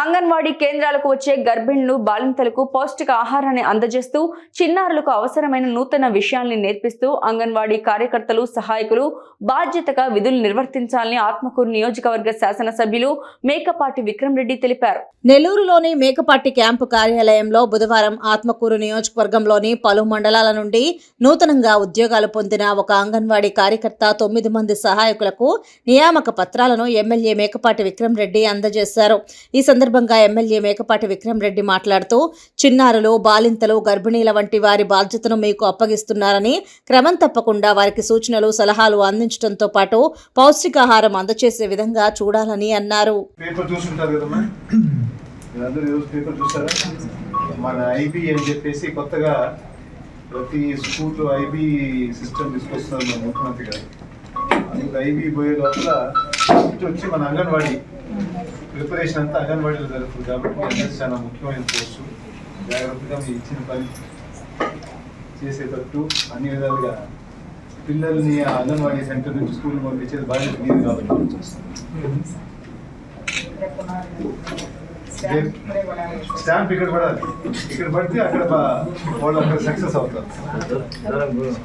అంగన్వాడీ కేంద్రాలకు వచ్చే గర్భిణులు బాలింతలకు పౌష్టిక ఆహారాన్ని అందజేస్తూ చిన్నారులకు అవసరమైన నూతన విషయాల్ని నేర్పిస్తూ అంగన్వాడీ కార్యకర్తలు సహాయకులు బాధ్యతగా విధులు నిర్వర్తించాలని ఆత్మకూరు నియోజకవర్గ శాసనసభ్యులు మేకపాటి విక్రమ్ రెడ్డి తెలిపారు. నెల్లూరులోని మేకపాటి క్యాంపు కార్యాలయంలో బుధవారం ఆత్మకూరు నియోజకవర్గంలోని పలు మండలాల నుండి నూతనంగా ఉద్యోగాలు పొందిన ఒక అంగన్వాడీ కార్యకర్త తొమ్మిది మంది సహాయకులకు నియామక పత్రాలను ఎమ్మెల్యే మేకపాటి విక్రమ్ రెడ్డి అందజేశారు. ఈ సందర్భంగా సందర్భంగా ఎమ్మెల్యే మేకపాటి విక్రమరెడ్డి మాట్లాడుతూ చిన్నారులు బాలింతలు గర్భిణీల వంటి వారి బాధ్యతను మీకు అప్పగిస్తున్నారని క్రమం తప్పకుండా వారికి సూచనలు సలహాలు అందించడంతో పాటు పౌష్టికాహారం అందచేసే విధంగా చూడాలని అన్నారు. మన ఐబీ అని చెప్పేసి కొత్తగా ప్రతి స్కూల్లో ఐబీ సిస్టమ్ తీసుకొస్తున్నారు మన ముఖ్యమంత్రి గారు. అందుకు ఐబీ పోయే లోపల వచ్చి మన అంగన్వాడీ. ప్రిపరేషన్ అంతా అంగన్వాడీలో జరుగుతుంది కాబట్టి చాలా ముఖ్యమైన పోస్టు జాగ్రత్తగా మీ ఇచ్చిన పని చేసేటట్టు అన్ని విధాలుగా పిల్లల్ని అంగన్వాడీ సెంటర్ నుంచి స్కూల్ పంపించేది బాధ్యత మీరు కాబట్టి స్టాంప్ ఇక్కడ పడాలి ఇక్కడ పడితే అక్కడ వాళ్ళు అక్కడ సక్సెస్ అవుతారు.